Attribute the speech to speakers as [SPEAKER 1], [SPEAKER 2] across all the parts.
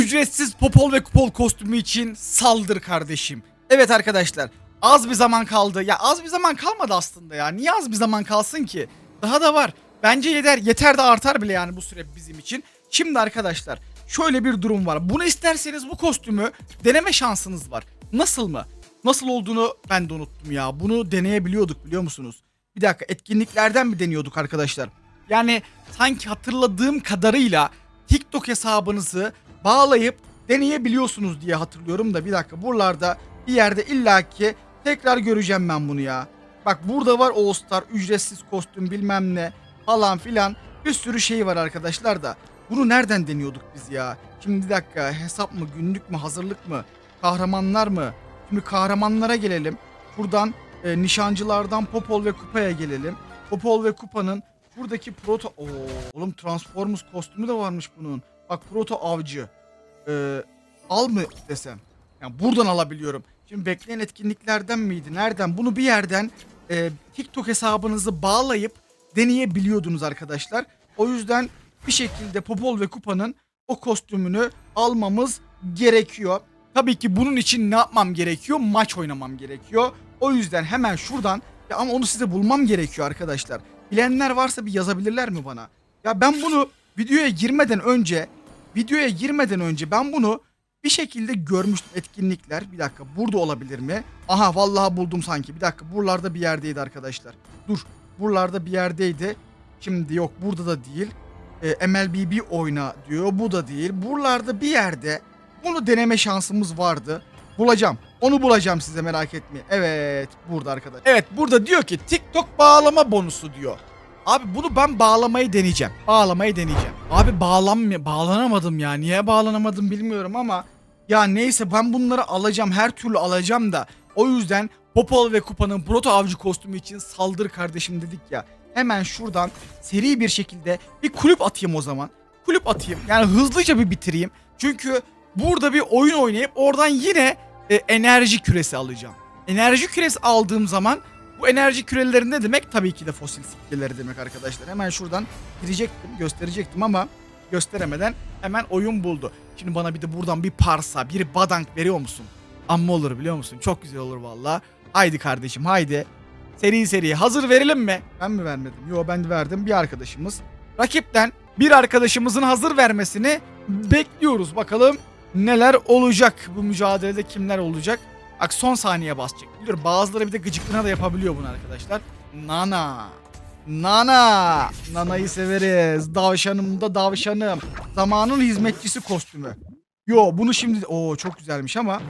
[SPEAKER 1] ücretsiz popol ve kupol kostümü için saldır kardeşim. Evet arkadaşlar az bir zaman kaldı. Ya az bir zaman kalmadı aslında ya. Niye az bir zaman kalsın ki? Daha da var. Bence yeter, yeter de artar bile yani bu süre bizim için. Şimdi arkadaşlar şöyle bir durum var. Bunu isterseniz bu kostümü deneme şansınız var. Nasıl mı? Nasıl olduğunu ben de unuttum ya. Bunu deneyebiliyorduk biliyor musunuz? Bir dakika etkinliklerden mi deniyorduk arkadaşlar? Yani sanki hatırladığım kadarıyla TikTok hesabınızı bağlayıp deneyebiliyorsunuz diye hatırlıyorum da bir dakika buralarda bir yerde illaki tekrar göreceğim ben bunu ya. Bak burada var All Star ücretsiz kostüm bilmem ne falan filan bir sürü şey var arkadaşlar da. Bunu nereden deniyorduk biz ya? Şimdi bir dakika hesap mı günlük mü hazırlık mı kahramanlar mı? Şimdi kahramanlara gelelim. Buradan e, nişancılardan Popol ve Kupa'ya gelelim. Popol ve Kupa'nın buradaki proto... Oo, oğlum Transformers kostümü de varmış bunun. Bak proto avcı. Ee, al mı desem? Yani buradan alabiliyorum. Şimdi bekleyen etkinliklerden miydi? Nereden? Bunu bir yerden e, TikTok hesabınızı bağlayıp deneyebiliyordunuz arkadaşlar. O yüzden bir şekilde Popol ve Kupa'nın o kostümünü almamız gerekiyor. Tabii ki bunun için ne yapmam gerekiyor? Maç oynamam gerekiyor. O yüzden hemen şuradan ya ama onu size bulmam gerekiyor arkadaşlar. Bilenler varsa bir yazabilirler mi bana? Ya ben bunu videoya girmeden önce videoya girmeden önce ben bunu bir şekilde görmüştüm etkinlikler. Bir dakika burada olabilir mi? Aha vallahi buldum sanki. Bir dakika buralarda bir yerdeydi arkadaşlar. Dur buralarda bir yerdeydi. Şimdi yok burada da değil. E, MLBB oyna diyor. Bu da değil. Buralarda bir yerde bunu deneme şansımız vardı. Bulacağım. Onu bulacağım size merak etmeyin. Evet burada arkadaşlar. Evet burada diyor ki TikTok bağlama bonusu diyor. Abi bunu ben bağlamayı deneyeceğim. Bağlamayı deneyeceğim. Abi bağlanmıyor. Bağlanamadım ya. Niye bağlanamadım bilmiyorum ama ya neyse ben bunları alacağım. Her türlü alacağım da. O yüzden Popol ve Kupa'nın proto avcı kostümü için saldır kardeşim dedik ya. Hemen şuradan seri bir şekilde bir kulüp atayım o zaman. Kulüp atayım. Yani hızlıca bir bitireyim. Çünkü burada bir oyun oynayıp oradan yine e, enerji küresi alacağım. Enerji küresi aldığım zaman bu enerji küreleri ne demek? Tabii ki de fosil sikkeleri demek arkadaşlar. Hemen şuradan girecektim, gösterecektim ama gösteremeden hemen oyun buldu. Şimdi bana bir de buradan bir parsa, bir badank veriyor musun? Amma olur biliyor musun? Çok güzel olur valla. Haydi kardeşim haydi. Seri seri hazır verelim mi? Ben mi vermedim? Yo ben de verdim bir arkadaşımız. Rakipten bir arkadaşımızın hazır vermesini bekliyoruz. Bakalım neler olacak bu mücadelede kimler olacak? Bak son saniye basacak. Biliyorum bazıları bir de gıcıklığına da yapabiliyor bunu arkadaşlar. Nana. Nana. Nana'yı severiz. Davşanım da davşanım. Zamanın hizmetçisi kostümü. Yo bunu şimdi... Oo çok güzelmiş ama...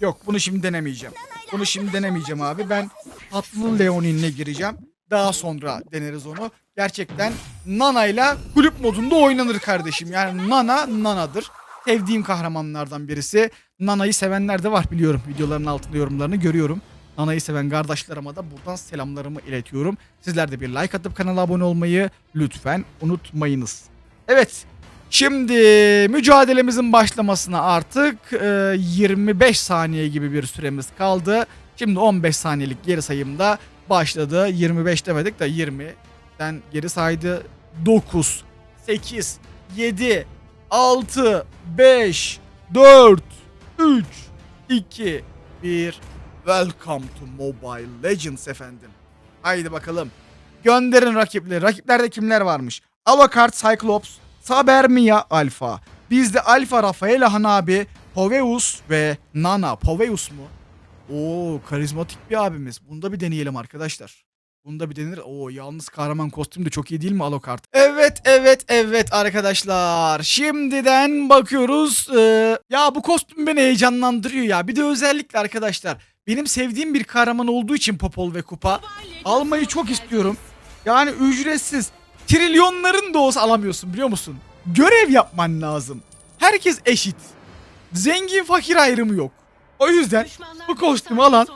[SPEAKER 1] Yok bunu şimdi denemeyeceğim. Bunu şimdi denemeyeceğim abi. Ben tatlı Leonin'le gireceğim. Daha sonra deneriz onu. Gerçekten Nana ile kulüp modunda oynanır kardeşim. Yani Nana Nana'dır. Sevdiğim kahramanlardan birisi. Nana'yı sevenler de var biliyorum. Videoların altında yorumlarını görüyorum. Nana'yı seven kardeşlerime de buradan selamlarımı iletiyorum. Sizler de bir like atıp kanala abone olmayı lütfen unutmayınız. Evet. Şimdi mücadelemizin başlamasına artık e, 25 saniye gibi bir süremiz kaldı. Şimdi 15 saniyelik geri sayımda başladı. 25 demedik de 20'den geri saydı. 9, 8, 7, 6, 5, 4, 3, 2, 1. Welcome to Mobile Legends efendim. Haydi bakalım. Gönderin rakipleri. Rakiplerde kimler varmış? Alucard Cyclops, Sabermia Alpha. Bizde Alpha Rafael Hanabi, Poveus ve Nana. Poveus mu? Oo karizmatik bir abimiz. Bunu da bir deneyelim arkadaşlar. Bunu da bir denir. Oo yalnız kahraman kostüm de çok iyi değil mi Alucard? Evet evet evet arkadaşlar. Şimdiden bakıyoruz. Ee, ya bu kostüm beni heyecanlandırıyor ya. Bir de özellikle arkadaşlar. Benim sevdiğim bir kahraman olduğu için Popol ve Kupa. Almayı çok istiyorum. Yani ücretsiz. Trilyonların da olsa alamıyorsun biliyor musun? Görev yapman lazım. Herkes eşit. Zengin fakir ayrımı yok. O yüzden bu kostümü alan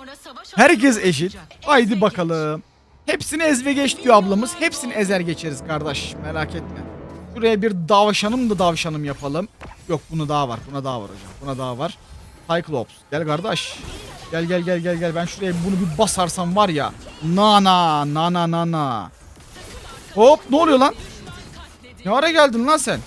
[SPEAKER 1] herkes eşit. Haydi bakalım. Hepsini ez geç diyor ablamız. Hepsini ezer geçeriz kardeş. Merak etme. Şuraya bir davşanım da davşanım yapalım. Yok bunu daha var. Buna daha var hocam. Buna daha var. Cyclops. Gel kardeş. Gel gel gel gel gel. Ben şuraya bunu bir basarsam var ya. Nana nana nana. Hop ne oluyor lan? Ne ara geldin lan sen?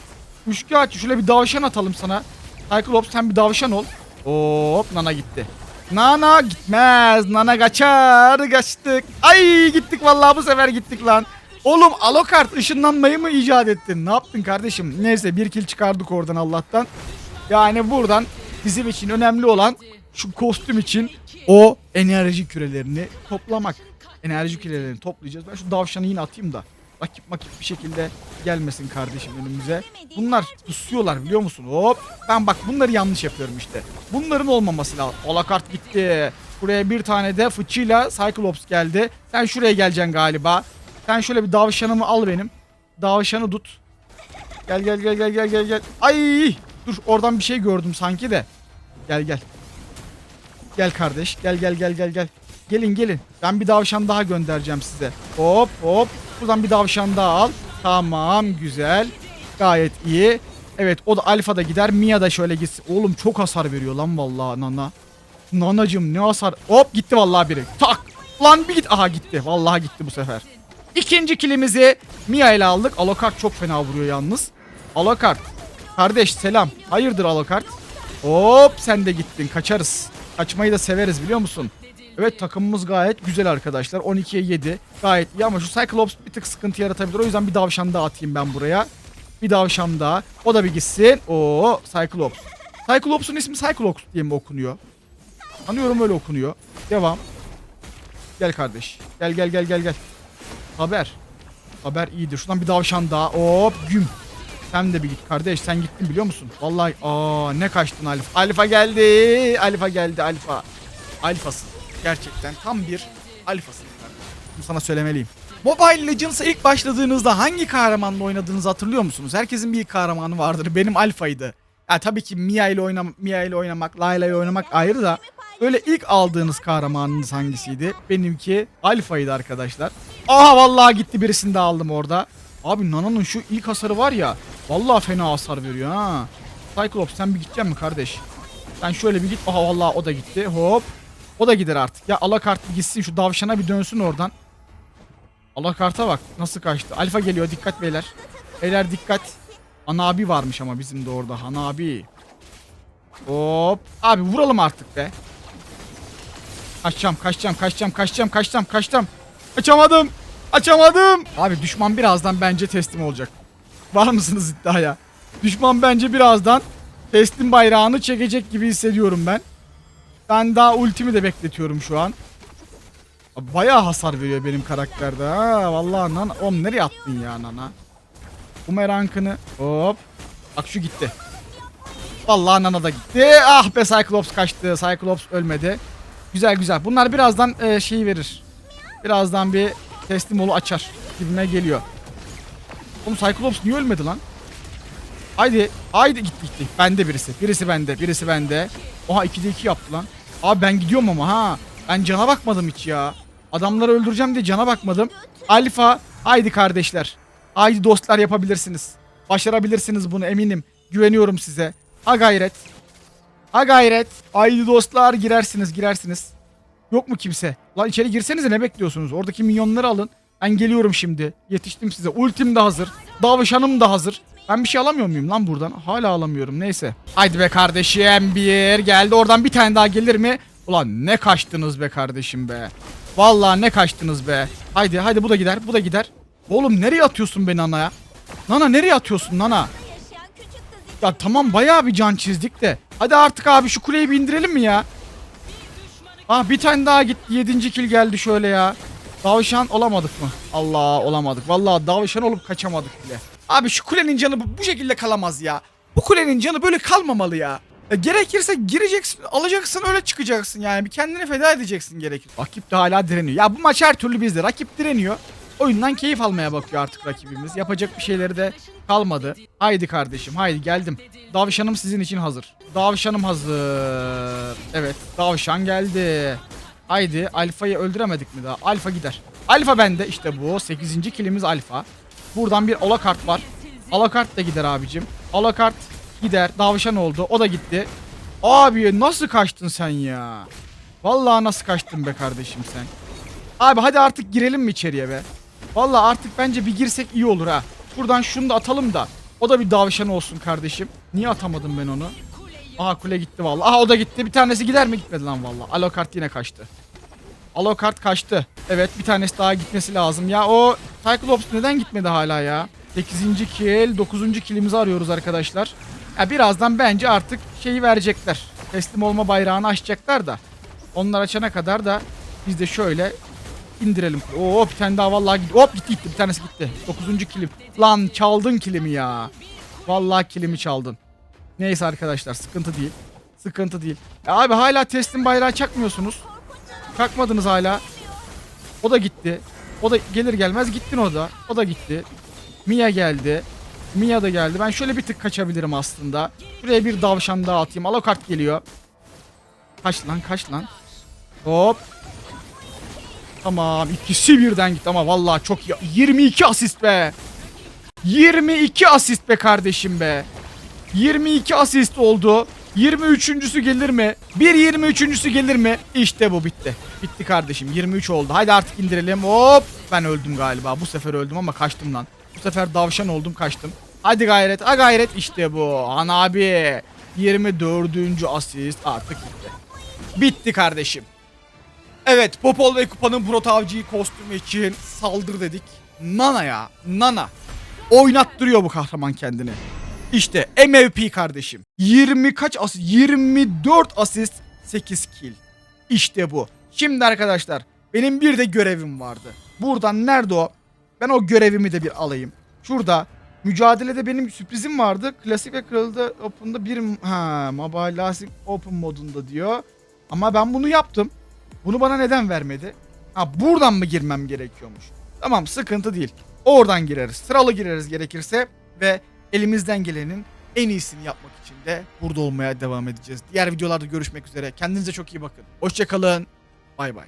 [SPEAKER 1] Üçkağıtçı şöyle bir davşan atalım sana. Cyclops sen bir davşan ol. Hop Nana gitti. Nana gitmez. Nana kaçar. Kaçtık. Ay gittik vallahi bu sefer gittik lan. Oğlum Alokart ışınlanmayı mı icat ettin? Ne yaptın kardeşim? Neyse bir kill çıkardık oradan Allah'tan. Yani buradan bizim için önemli olan şu kostüm için o enerji kürelerini toplamak. Enerji kürelerini toplayacağız. Ben şu davşanı yine atayım da rakip makip bir şekilde gelmesin kardeşim önümüze. Bunlar pusuyorlar biliyor musun? Hop. Ben bak bunları yanlış yapıyorum işte. Bunların olmaması lazım. Alakart gitti. Buraya bir tane de fıçıyla Cyclops geldi. Sen şuraya geleceksin galiba. Sen şöyle bir davşanımı al benim. Davşanı tut. Gel gel gel gel gel gel gel. Ay! Dur oradan bir şey gördüm sanki de. Gel gel. Gel kardeş. Gel gel gel gel gel. Gelin gelin. Ben bir davşan daha göndereceğim size. Hop hop. Buradan bir davşan daha al. Tamam güzel. Gayet iyi. Evet o da alfa da gider. Mia da şöyle gitsin. Oğlum çok hasar veriyor lan vallahi Nana. Nanacım ne hasar. Hop gitti vallahi biri. Tak. Lan bir git. Aha gitti. Vallahi gitti bu sefer. İkinci kilimizi Mia ile aldık. Alokart çok fena vuruyor yalnız. Alokart. Kardeş selam. Hayırdır Alokart? Hop sen de gittin. Kaçarız. Kaçmayı da severiz biliyor musun? Evet takımımız gayet güzel arkadaşlar. 12'ye 7. Gayet iyi ama şu Cyclops bir tık sıkıntı yaratabilir. O yüzden bir davşan daha atayım ben buraya. Bir davşan daha. O da bir gitsin. Oo Cyclops. Cyclops'un ismi Cyclops diye mi okunuyor? Anlıyorum öyle okunuyor. Devam. Gel kardeş. Gel gel gel gel gel. Haber. Haber iyidir. Şuradan bir davşan daha. Hop güm. Sen de bir git kardeş. Sen gittin biliyor musun? Vallahi aa ne kaçtın Alfa. Alfa geldi. Alfa geldi Alfa. Alfasın. Gerçekten tam bir alfasın. Bunu sana söylemeliyim. Mobile Legends'a ilk başladığınızda hangi kahramanla oynadığınızı hatırlıyor musunuz? Herkesin bir kahramanı vardır. Benim Alfa'ydı. Ya tabii ki Mia ile oynam Mia ile oynamak, Layla ile oynamak ayrı da böyle ilk aldığınız kahramanınız hangisiydi? Benimki Alfa'ydı arkadaşlar. Aha vallahi gitti birisini de aldım orada. Abi Nana'nın şu ilk hasarı var ya. Vallahi fena hasar veriyor ha. Cyclops sen bir gideceksin mi kardeş? Sen şöyle bir git. Aha vallahi o da gitti. Hop. O da gider artık. Ya alakart bir gitsin şu davşana bir dönsün oradan. Alakarta bak nasıl kaçtı. Alfa geliyor dikkat beyler. Beyler dikkat. Ana abi varmış ama bizim de orada. Ana abi. Hop. Abi vuralım artık be. Kaçacağım, kaçacağım, kaçacağım, kaçacağım, kaçacağım, kaçacağım. Açamadım. Açamadım. Abi düşman birazdan bence teslim olacak. Var mısınız iddiaya? Düşman bence birazdan teslim bayrağını çekecek gibi hissediyorum ben. Ben daha ultimi de bekletiyorum şu an. Bayağı hasar veriyor benim karakterde ha. Vallahi nana. Oğlum nereye attın ya nana? Bumerang'ını hop. Bak şu gitti. Vallahi nana da gitti. Ah be Cyclops kaçtı. Cyclops ölmedi. Güzel güzel. Bunlar birazdan e, şeyi verir. Birazdan bir teslim olu açar. Gibime geliyor. Oğlum Cyclops niye ölmedi lan? Haydi. Haydi gitti gitti. Bende birisi. Birisi bende. Birisi bende. Oha 2'de 2 yaptı lan. Abi ben gidiyorum ama ha. Ben cana bakmadım hiç ya. Adamları öldüreceğim diye cana bakmadım. Alfa. Haydi kardeşler. Haydi dostlar yapabilirsiniz. Başarabilirsiniz bunu eminim. Güveniyorum size. Ha gayret. Ha gayret. Haydi dostlar girersiniz girersiniz. Yok mu kimse? Lan içeri girsenize ne bekliyorsunuz? Oradaki minyonları alın. Ben geliyorum şimdi. Yetiştim size. Ultim de hazır. Davşanım da hazır. Ben bir şey alamıyor muyum lan buradan? Hala alamıyorum. Neyse. Haydi be kardeşim. Bir geldi. Oradan bir tane daha gelir mi? Ulan ne kaçtınız be kardeşim be. Vallahi ne kaçtınız be. Haydi haydi bu da gider. Bu da gider. Oğlum nereye atıyorsun beni Nana'ya? Nana nereye atıyorsun Nana? Ya tamam bayağı bir can çizdik de. Hadi artık abi şu kuleyi bir indirelim mi ya? Ah bir tane daha gitti. Yedinci kill geldi şöyle ya. Davşan olamadık mı? Allah olamadık. Vallahi davşan olup kaçamadık bile. Abi şu kulenin canı bu, şekilde kalamaz ya. Bu kulenin canı böyle kalmamalı ya. Ya gerekirse gireceksin, alacaksın öyle çıkacaksın yani. Bir kendini feda edeceksin gerekir. Rakip de hala direniyor. Ya bu maç her türlü bizde. Rakip direniyor. Oyundan keyif almaya bakıyor artık rakibimiz. Yapacak bir şeyleri de kalmadı. Haydi kardeşim haydi geldim. Davşanım sizin için hazır. Davşanım hazır. Evet davşan geldi. Haydi alfayı öldüremedik mi daha? Alfa gider. Alfa bende işte bu. 8. kilimiz alfa. Buradan bir alakart var. Alakart da gider abicim. Alakart gider. Davşan oldu. O da gitti. Abi nasıl kaçtın sen ya? Vallahi nasıl kaçtın be kardeşim sen? Abi hadi artık girelim mi içeriye be? Vallahi artık bence bir girsek iyi olur ha. Buradan şunu da atalım da. O da bir davşan olsun kardeşim. Niye atamadım ben onu? Aha kule gitti vallahi. Aha o da gitti. Bir tanesi gider mi gitmedi lan vallahi. Alokart yine kaçtı. Alokart kaçtı. Evet bir tanesi daha gitmesi lazım. Ya o Cyclops neden gitmedi hala ya? 8. kill, 9. killimizi arıyoruz arkadaşlar. Ya birazdan bence artık şeyi verecekler. Teslim olma bayrağını açacaklar da. Onlar açana kadar da biz de şöyle indirelim. Oo bir tane daha vallahi gitti. Hop gitti gitti bir tanesi gitti. 9. kilim. Lan çaldın kilimi ya. Vallahi kilimi çaldın. Neyse arkadaşlar sıkıntı değil. Sıkıntı değil. Ya abi hala teslim bayrağı çakmıyorsunuz. Çakmadınız hala. O da gitti. O da gelir gelmez gittin o da. O da gitti. Mia geldi. Mia da geldi. Ben şöyle bir tık kaçabilirim aslında. Şuraya bir davşan daha atayım. Alokart geliyor. Kaç lan kaç lan. Hop. Tamam ikisi birden gitti ama vallahi çok iyi. 22 asist be. 22 asist be kardeşim be. 22 asist oldu. 23.sü gelir mi? Bir 23.sü gelir mi? İşte bu bitti. Bitti kardeşim. 23 oldu. Haydi artık indirelim. Hop. Ben öldüm galiba. Bu sefer öldüm ama kaçtım lan. Bu sefer davşan oldum kaçtım. Hadi gayret. Ha gayret. İşte bu. An abi. 24. asist artık bitti. Bitti kardeşim. Evet Popol ve Kupa'nın Pro Avcı'yı kostümü için saldır dedik. Nana ya Nana. Oynattırıyor bu kahraman kendini. İşte MVP kardeşim. 20 kaç asist? 24 asist 8 kill. İşte bu. Şimdi arkadaşlar benim bir de görevim vardı. Buradan nerede o? Ben o görevimi de bir alayım. Şurada mücadelede benim sürprizim vardı. Klasik ve Kralı'da Open'da bir ha Mobile Classic Open modunda diyor. Ama ben bunu yaptım. Bunu bana neden vermedi? Ha buradan mı girmem gerekiyormuş? Tamam sıkıntı değil. Oradan gireriz. Sıralı gireriz gerekirse ve elimizden gelenin en iyisini yapmak için de burada olmaya devam edeceğiz. Diğer videolarda görüşmek üzere. Kendinize çok iyi bakın. Hoşçakalın. Bay bay.